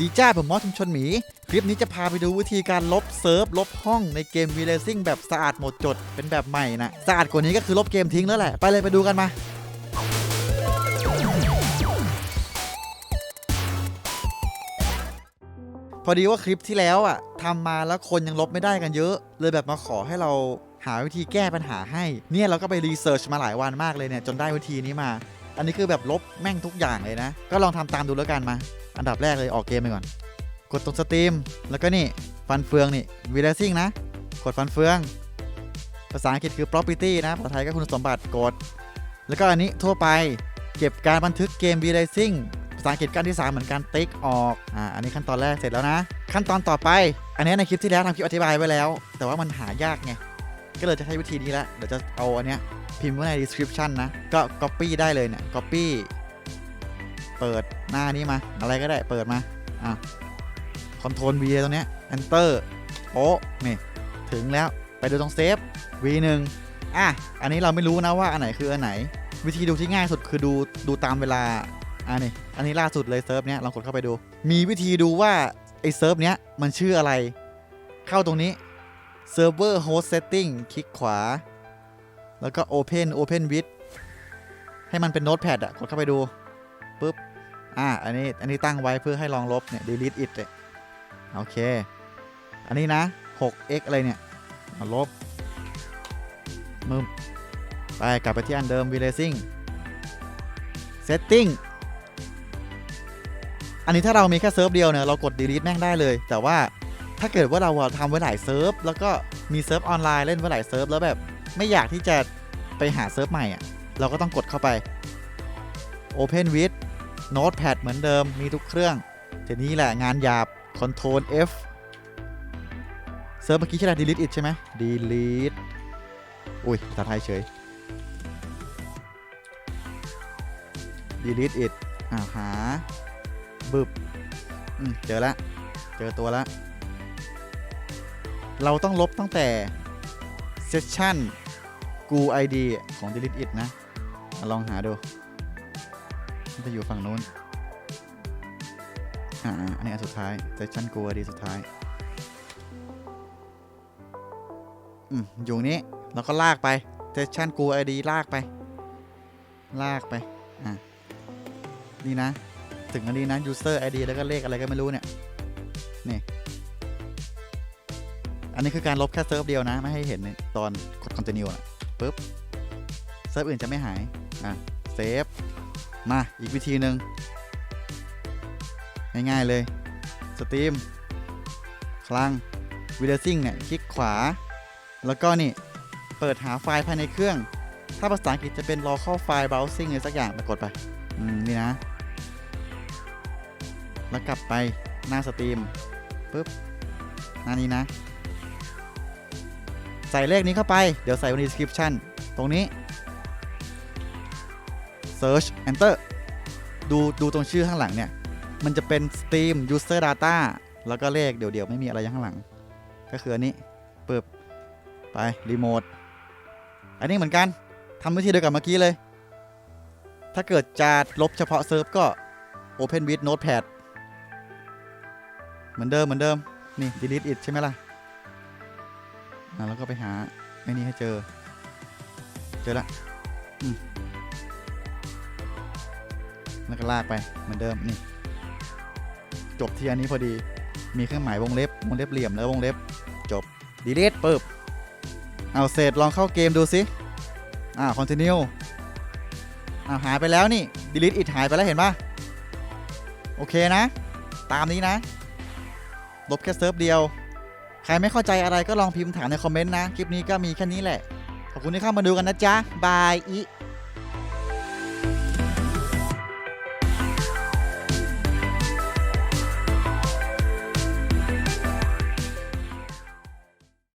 ดีจ้าผมมอสชุมชนหมี คลิปนี้จะพาไปดูวิธีการลบเซิร์ฟ ลบห้องในเกม v ีเลซิ่งแบบสะอาดหมดจด เป็นแบบใหม่นะสะอาดกว่านี้ก็คือลบเกมทิ้งแล้วแหละ ไปเลยไปดูกันมา พอดีว่าคลิปที่แล้วอะทำมาแล้วคนยังลบไม่ได้กันเยอะ เลยแบบมาขอให้เราหาวิธีแก้ปัญหาให้ เนี่ยเราก็ไปรีเสิร์ชมาหลายวันมากเลยเนี่ยจนได้วิธีนี้มา อันนี้คือแบบลบแม่งทุกอย่างเลยนะ ก็ลองทำตามดูแล้วกันมา อันดับแรกเลยออกเกมไปก่อน กดตรงสตรีม แล้วก็นี่ฟันเฟืองนี่วีเลซิ่งนะ กดฟันเฟือง ภาษาอังกฤษคือ property นะ ภาษาไทยก็คุณสมบัติกด แล้วก็อันนี้ทั่วไปเก็บการบันทึกเกม v ีเลซิ่งภาษาอังกฤษขั้นที่ 3 เหมือนกันติ๊กออก อ่า อันนี้ขั้นตอนแรกเสร็จแล้วนะ ขั้นตอนต่อไป อันนี้ในคลิปที่แล้วทำคลิปอธิบายไว้แล้ว แต่ว่ามันหายากไง ก็เลยจะใช้วิธีนี้ละเดี๋ยวจะเอาอันเนี้ยพิมพ์ไว้ใน description นะ ก็ copy ได้เลยเนี่ย copy เปิดหน้านี้มา อะไรก็ได้เปิดมาอะ control V ตรงเนี้ย Enter โป๊ะนี่ ถึงแล้วไปดูตรงเซฟ V1 อะ อันนี้เราไม่รู้นะว่าอันไหนคืออันไหน วิธีดูที่ง่ายสุดคือดูดูตามเวลาอะนี่อันนี้ล่าสุดเลยเซิร์ฟเนี้ยลองกดเข้าไปดู มีวิธีดูว่าไอเซิร์ฟเนี้ยมันชื่ออะไร เข้าตรงนี้ Server Host Setting คลิกขวา แล้วก็ Open Open with ให้มันเป็น Notepad อะกดเข้าไปดูปุ๊บ อ่า อันนี้ อันนี้ตั้งไว้เพื่อให้ลองลบเนี่ย delete it เลยโอเค อันนี้นะ 6x อะไรเนี่ยเอาลบมึมไป กลับไปที่อันเดิม v r a c i n g setting อันนี้ถ้าเรามีแค่เซิร์ฟเดียวเนี่ย เรากด delete แม่งได้เลย แต่ว่า ถ้าเกิดว่าเราอะทำไว้หลายเซิร์ฟแล้วก็มีเซิร์ฟออนไลน์เล่นไว้หลายเซิร์ฟแล้วแบบไม่อยากที่จะไปหาเซิร์ฟใหม่อะเราก็ต้องกดเข้าไป Open with Notepad เหมือนเดิมมีทุกเครื่องทีนี้แหละงานหยาบ Control F เซิร์ฟเมื่อกี้ใช่ไหม delete it ใช่ไหม delete อุ้ยภาษาไทยเฉย delete it อ่าหาบึบอืมเจอแล้วเจอตัวแล้ว เราต้องลบตั้งแต่ session กู id ของ delete it นะมาลองหาดู มันจะอยู่ฝั่งนู้น อ่า อันนี้อันสุดท้าย session go id สุดท้าย อืม อยู่นี้แล้วก็ลากไป session go id ลากไป ลากไป อะนี่นะ ถึงอันนี้นะ user id แล้วก็เลขอะไรก็ไม่รู้เนี่ย นี่ อันนี้คือการลบแค่เซิร์ฟเดียวนะ ไม่ให้เห็นตอนกด continue อะปุ๊บเซิร์ฟอื่นจะไม่หาย อะเซฟ มาอีกวิธีหนึ่งง่ายๆเลยสตรีมคลังวิดีโอซิ่งเนี่ยคลิกขวา แล้วก็นี่ เปิดหาไฟล์ภายในเครื่อง ถ้าภาษาอังกฤษจะเป็น local file browsing อะไรสักอย่างไปกดไป อืม นี่นะ แล้วกลับไปหน้าสตรีมปุ๊บ หน้านี้นะ ใส่เลขนี้เข้าไป เดี๋ยวใส่ไว้ใน description ตรงนี้ search enter ดูดูตรงชื่อข้างหลังเนี่ย มันจะเป็น Steam User Data แล้วก็เลขเดี๋ยวๆ ไม่มีอะไรข้างหลัง ก็คืออันนี้ปึบไป Remote อันนี้เหมือนกันทำวิธีเดียวกับเมื่อกี้เลย ถ้าเกิดจะลบเฉพาะเซิร์ฟก็ Open with Notepad เหมือนเดิมเหมือนเดิม นี่ delete it ใช่ไหมล่ะ อะแล้วก็ไปหาไอ้นี่ให้เจอ เจอละแล้วก็ลากไปเหมือนเดิมนี่ จบที่อันนี้พอดีมีเครื่องหมายวงเล็บวงเล็บเหลี่ยมแล้ววงเล็บจบ delete ปึ๊บเอาเสร็จลองเข้าเกมดูสิอ่า continue อ่าหายไปแล้วนี่ delete it หายไปแล้วเห็นปะโอเคนะ ตามนี้นะ ลบแค่เซิร์ฟเดียว ครไม่เข้าใจอะไรก็ลองพิมพ์ถามในคอมเมนต์นะ คลิปนี้ก็มีแค่นี้แหละ ขอบคุณที่เข้ามาดูกันนะจ๊ะ บายอี